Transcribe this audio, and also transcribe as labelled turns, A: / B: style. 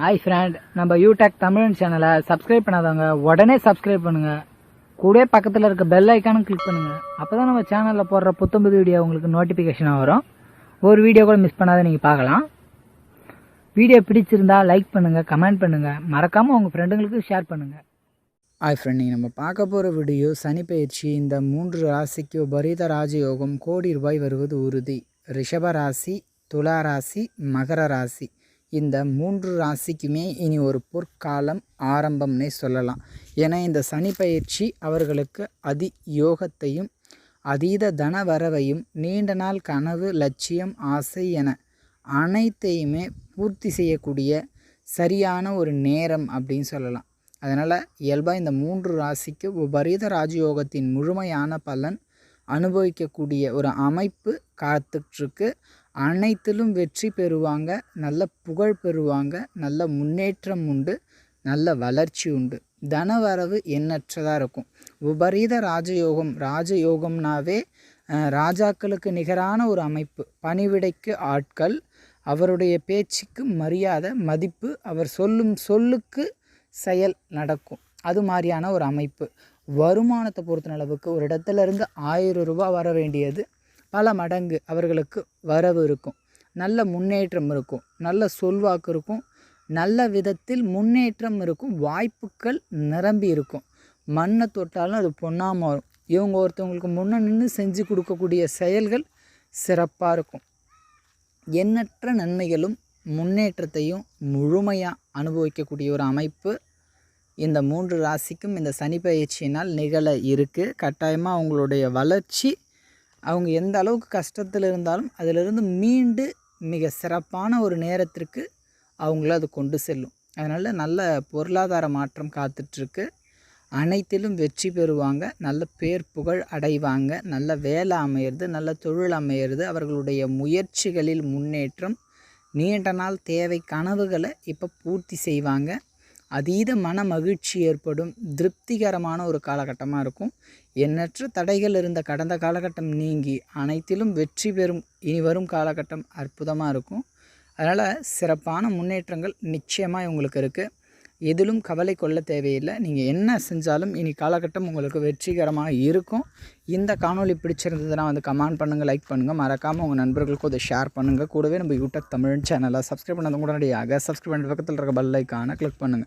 A: Hi friend நம்ம யூடெக் தமிழ் சேனலை subscribe பண்ணாதவங்க உடனே சப்ஸ்கிரைப் பண்ணுங்க. கூட பக்கத்தில் இருக்க பெல் ஐக்கானும் கிளிக் பண்ணுங்க. அப்பதான் நம்ம சேனலில் போடுற புத்தம்புது வீடியோ உங்களுக்கு நோட்டிஃபிகேஷனாக வரும். ஒரு வீடியோ கூட மிஸ் பண்ணாத நீங்கள் பார்க்கலாம். வீடியோ பிடிச்சிருந்தா லைக் பண்ணுங்கள் கமெண்ட் பண்ணுங்கள் மறக்காமல் உங்கள் ஃப்ரெண்டுங்களுக்கு ஷேர் பண்ணுங்கள் ஹாய் ஃப்ரெண்ட் நீங்கள் நம்ம பார்க்க போகிற வீடியோ சனி பயிற்சி. இந்த மூன்று ராசிக்கு பரித ராஜயோகம். கோடி ரூபாய் வருவது உறுதி. ரிஷப ராசி துலா ராசி மகர ராசி. இந்த மூன்று ராசிக்குமே இனி ஒரு பொற்காலம் ஆரம்பம்னே சொல்லலாம். ஏன்னா இந்த சனி பயிற்சி அவர்களுக்கு அதி யோகத்தையும் அதீத தன வரவையும் நீண்ட நாள் கனவு லட்சியம் ஆசை என அனைத்தையுமே பூர்த்தி செய்யக்கூடிய சரியான ஒரு நேரம் அப்படின்னு சொல்லலாம். அதனால் இயல்பாக இந்த மூன்று ராசிக்கு விபரீத ராஜயோகத்தின் முழுமையான பலன் அனுபவிக்கக்கூடிய ஒரு அமைப்பு காத்துட்ருக்கு. அனைத்திலும் வெற்றி பெறுவாங்க நல்ல புகழ் பெறுவாங்க நல்ல முன்னேற்றம் உண்டு நல்ல வளர்ச்சி உண்டு. தனவரவு எண்ணற்றதாக இருக்கும். விபரீத ராஜயோகம் ராஜயோகம்னாவே ராஜாக்களுக்கு நிகரான ஒரு அமைப்பு. பணிவிடைக்கு ஆட்கள் அவருடைய பேச்சுக்கு மரியாதை மதிப்பு அவர் சொல்லும் சொல்லுக்கு செயல் நடக்கும். அது மாதிரியான ஒரு அமைப்பு. வருமானத்தை பொறுத்த அளவுக்கு ஒரு இடத்துல இருந்து ஆயிரம் ரூபாய் வர வேண்டியது பல மடங்கு அவர்களுக்கு வரவு இருக்கும். நல்ல முன்னேற்றம் இருக்கும். நல்ல சொல்வாக்கு இருக்கும். நல்ல விதத்தில் முன்னேற்றம் இருக்கும். வாய்ப்புகள் நிரம்பி இருக்கும். மண்ணை தொட்டாலும் அது பொண்ணாக மாறும் இவங்க ஒருத்தவங்களுக்கு முன்ன நின்று செஞ்சு கொடுக்கக்கூடிய செயல்கள் சிறப்பாக இருக்கும். எண்ணற்ற நன்மைகளும் முன்னேற்றத்தையும் முழுமையாக அனுபவிக்கக்கூடிய ஒரு அமைப்பு இந்த மூன்று ராசிக்கும் இந்த சனி பயிற்சியினால் நிகழ இருக்குது கட்டாயமாக அவங்களுடைய வளர்ச்சி அவங்க எந்த அளவுக்கு கஷ்டத்தில் இருந்தாலும் அதிலிருந்து மீண்டு மிக சிறப்பான ஒரு நேரத்திற்கு அவங்கள அது கொண்டு செல்லும். அதனால் நல்ல பொருளாதார மாற்றம் காத்துட்ருக்கு. அனைத்திலும் வெற்றி பெறுவாங்க. நல்ல பேர் புகழ் அடைவாங்க. நல்ல வேலை அமையிறது நல்ல தொழில் அமையிறது அவர்களுடைய முயற்சிகளில் முன்னேற்றம் நீண்ட நாள் தேவை கனவுகளை இப்போ பூர்த்தி செய்வாங்க. அதீத மன மகிழ்ச்சி ஏற்படும் திருப்திகரமான ஒரு காலகட்டமாக இருக்கும். எண்ணற்ற தடைகள் இருந்த கடந்த காலகட்டம் நீங்கி அனைத்திலும் வெற்றி பெறும் இனி வரும் காலகட்டம் அற்புதமாக இருக்கும். அதனால் சிறப்பான முன்னேற்றங்கள் நிச்சயமாக உங்களுக்கு இருக்குது எதிலும் கவலை கொள்ள தேவையில்லை. நீங்கள் என்ன செஞ்சாலும் இனி காலகட்டம் உங்களுக்கு வெற்றிகரமாக இருக்கும். இந்த காணொளி பிடிச்சிருந்ததுன்னா வந்து கமெண்ட் பண்ணுங்கள் லைக் பண்ணுங்கள் மறக்காமல் உங்கள் நண்பர்களுக்கும் அதை ஷேர் பண்ணுங்கள் கூடவே நம்ம யூடியூப் தமிழ் சேனலை சப்ஸ்கிரைப் பண்ணது உடனடியாக சப்ஸ்கிரைப் பண்ண பக்கத்தில் இருக்க பெல் ஐக்கானை கிளிக் பண்ணுங்கள்